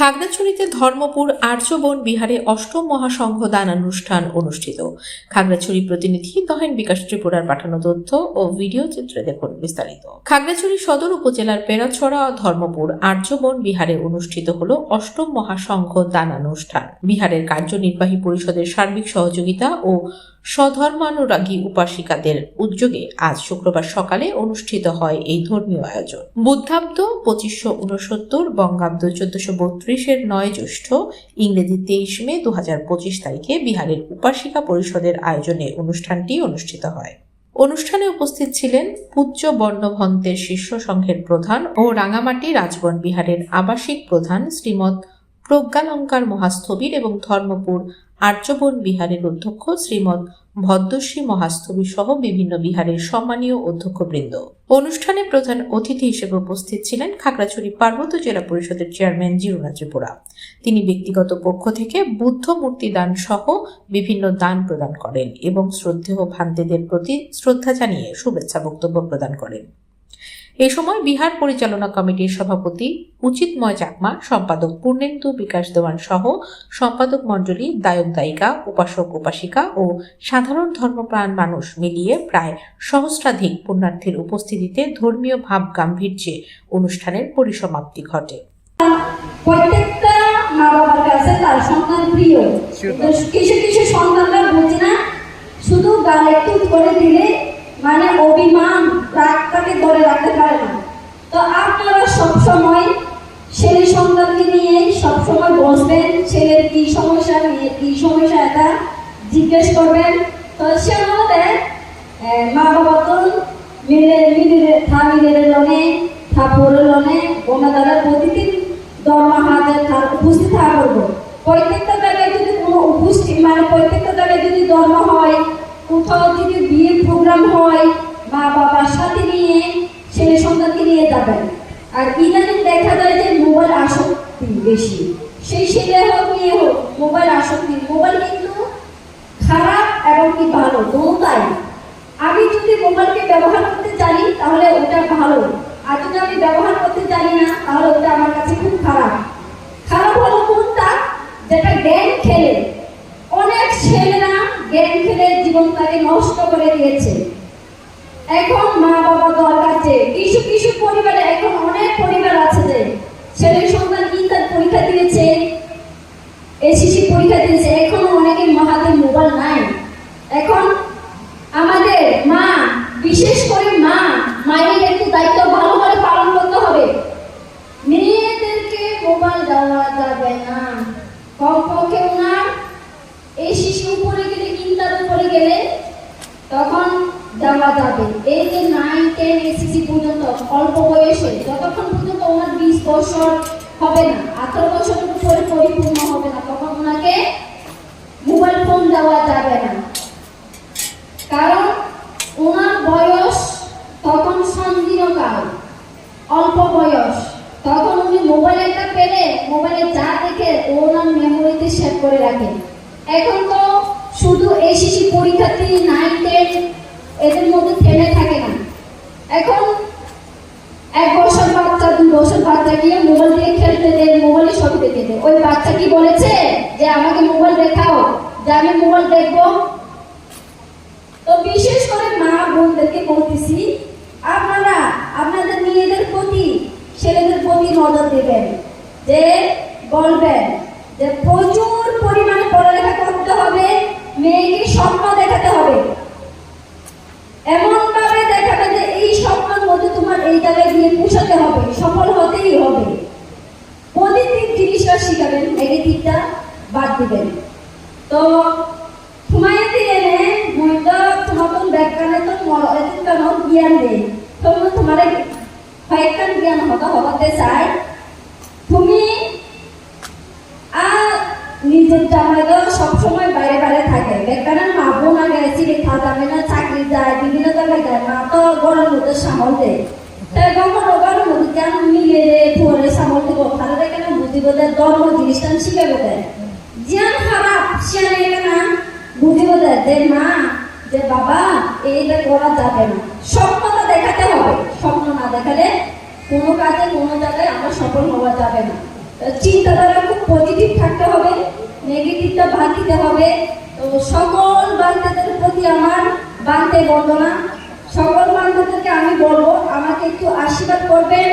খাগড়াছড়িতে ধর্মপুর আর্যবন বিহারে অষ্টম মহাসংঘ দানানুষ্ঠান অনুষ্ঠিত। খাগড়াছড়ি প্রতিনিধি দহেন বিকাশ ত্রিপুরার পাঠানো তথ্য ও ভিডিও চিত্রে দেখুন বিস্তারিত। খাগড়াছড়ি সদর উপজেলার পেরাছড়া ধর্মপুর আর্যবন বিহারে অনুষ্ঠিত হল অষ্টম মহাসংঘ দানানুষ্ঠান বিহারের কার্যনির্বাহী পরিষদের সার্বিক সহযোগিতা ও স্বধর্মানুরাগী উপাসিকাদের উদ্যোগে আজ শুক্রবার সকালে অনুষ্ঠিত হয় এই ধর্মীয় আয়োজন। বুদ্ধাব্দ পঁচিশশো উনসত্তর বঙ্গাব্দ চোদ্দশো বত্রিশের নয় জ্যৈষ্ঠ, ইংরেজি তেইশ মে দু তারিখে বিহারের উপাসিকা পরিষদের আয়োজনে অনুষ্ঠানটি অনুষ্ঠিত হয়। অনুষ্ঠানে উপস্থিত ছিলেন পূজ্য বর্ণভন্তের শিষ্য সংঘের প্রধান ও রাঙামাটি রাজবন বিহারের আবাসিক প্রধান শ্রীমৎ প্রজ্ঞালঙ্কার মহাস্থবির এবং ধর্মপুর আর্যবন বিহারের অধ্যক্ষ শ্রীমৎ ভদ্রশ্রী মহাস্থবী সহ বিভিন্ন বিহারের সম্মানীয় অধ্যক্ষবৃন্দ। অনুষ্ঠানে প্রধান অতিথি হিসেবে উপস্থিত ছিলেন খাগড়াছড়ি পার্বত্য জেলা পরিষদের চেয়ারম্যান জিরুনা ত্রিপুরা তিনি ব্যক্তিগত পক্ষ থেকে বুদ্ধ মূর্তি দান সহ বিভিন্ন দান প্রদান করেন এবং শ্রদ্ধেয় ভান্তেদের প্রতি শ্রদ্ধা জানিয়ে শুভেচ্ছা বক্তব্য প্রদান করেন। এ সময় বিহার পরিচালনা কমিটির সভাপতি উচিতময় চাকমা সম্পাদক পূর্ণেন্দু বিকাশ দেওয়ান সহ সম্পাদক মণ্ডলী দায়ক দায়িকা উপাসক উপাসিকা ও সাধারণ ধর্মপ্রাণ মানুষ মিলিয়ে প্রায় সহস্রাধিক পুণ্যার্থীর উপস্থিতিতে ধর্মীয় ভাব গাম্ভীর্যে অনুষ্ঠানের পরিসমাপ্তি ঘটে। প্রত্যেকটা মা বাবার কাছে তার সন্তান প্রিয়। কিছু কিছু সন্তানরা বুঝে না শুধু গালে টুট করে দিলে মানে অভিমান রাগটাকে ধরে রাখতে পারে না। তো আপনারা সবসময় ছেলে সন্তানকে নিয়ে সবসময় বসবেন, ছেলের কি সমস্যা মেয়ের কি সমস্যা এটা জিজ্ঞেস করবেন। তো সে আমাদের মা বাবা তো মিলে মিলে থা মিলে লনে থা পড়ে লনে বোনা প্রতিদিন দরমা হাজার উপস্থিত থাকা করব প্রত্যেকটা জায়গায় যদি কোনো উপস্থিত মানে প্রত্যেকটা জায়গায় যদি দরমা হয় কোথাও যদি বিয়ে প্রোগ্রাম হয় মা বাবার সাথে নিয়ে ছেলে সন্তানকে নিয়ে যাবেন। আর ইদানিং দেখা যায় যে মোবাইল আসক্তি বেশি। সেই ছেলে হোক মেয়ে হোক মোবাইল আসক্তি। মোবাইল কিন্তু খারাপ এবং কি ভালো দুটাই আমি যদি মোবাইলকে ব্যবহার করতে জানি, তাহলে ওটা ভালো। আর যদি আমি ব্যবহার করতে জানি না, তাহলে ওটা আমার কাছে খুব খারাপ। খারাপ হলো কোনটা? যেটা গেম খেলে। অনেক ছেলেরা গেম খেলে জীবনটাকে নষ্ট করে দিয়েছে। এখন মা বাবা দরকার যে কিছু কিছু পরিবারে এখন অনেক পরিবার আছে যে ছেলে সন্তান ইন্টার পরীক্ষা দিয়েছে এসিসি পরীক্ষা দিয়েছে, এখনও অনেকের মহাদের মোবাইল নাই। এখন আমাদের মা, বিশেষ করে মা, মায়ের একটু দায়িত্ব ভালো করে পালন করতে হবে। মেয়েদেরকে মোবাইল দেওয়া যাবে না। কমপক্ষে ওনার এই শিশু উপরে গেলে ইন্টার উপরে গেলে, তখন দেওয়া যাবে। এই যে নাইন টেন এসিসি পর্যন্ত, অল্প বয়সে, যতক্ষণ পর্যন্ত ওনার বিশ বছর হবে না, আঠারো বছরের উপরে পরিপূর্ণ হবে না, তখন ওনাকে মোবাইল ফোন দেওয়া যাবে না। কারণ ওনার বয়স তখন সন্ধিনকাল অল্প বয়স। তখন উনি মোবাইল একটা পেলে মোবাইলে যা দেখে ওনার মেমোরিতে সেভ করে রাখে। এখন তো শুধু এসিসি পরীক্ষার্থী নাইন টেন এদের মধ্যে থেমে থাকে না। এখন এক বছর বাচ্চা, দুই বছর বাচ্চা গিয়ে মোবাইল দিয়ে খেলতে দেয় মোবাইলে সব দেখে দেয় ওই বাচ্চা কি বলেছে যে, আমাকে মোবাইল দেখাও, যে আমি মোবাইল দেখব? তো বিশেষ করে মা বোনদেরকে বলতেছি, আপনারা আপনাদের মেয়েদের প্রতি, ছেলেদের প্রতি নজর দেবেন, যে বলবেন যে প্রচুর পরিমাণে পড়ালেখা করতে হবে, মেয়েকে স্বপ্ন দেখাতে হবে। এমন ভাবে দেখাবে যে এই স্বপ্নের মধ্যে তোমার এই জায়গায় গিয়ে পৌঁছাতে হবে, সফল হতেই হবে। পজিটিভ জিনিসটা শিখাবেন, নেগেটিভটা বাদ দিবেন। তো তোমায় এনে মন্দ তোমার ব্যাখ্যানে তো মরদিন কেন জ্ঞান দে তোমরা তোমার হয়কান জ্ঞান হতা হতে চাই তুমি আর নিজের জামাইরা সবসময় বাইরে বাইরে থাকে। বেকার মা বোন আগে খাওয়া যাবে না, চাকরি যায়, বিভিন্ন জায়গায় যায়। মা তো গরম মধ্যে সামল দেয় তাই কখন গরম কেন সামল দিব? তাহলে কেন বুঝিব যে ধর্ম জিনিসটা দেয় জ্ঞান খারাপ শিয়ানে কেনা বুঝিব দেয় যে মা যে বাবা এইটা করা যাবে না। স্বপ্নটা দেখাতে হবে। স্বপ্ন না দেখালে কোনো কাজে কোনো জায়গায় আমরা সফল হওয়া যাবে না। চিন্তাধারা খুব পজিটিভ থাকতে নেগেটিভটা ভাগ দিতে হবে। তো সকল বান্ধবদের প্রতি আমার বান্ধে বন্দনা। সকল বান্ধবদেরকে আমি বলব, আমাকে একটু আশীর্বাদ করবেন।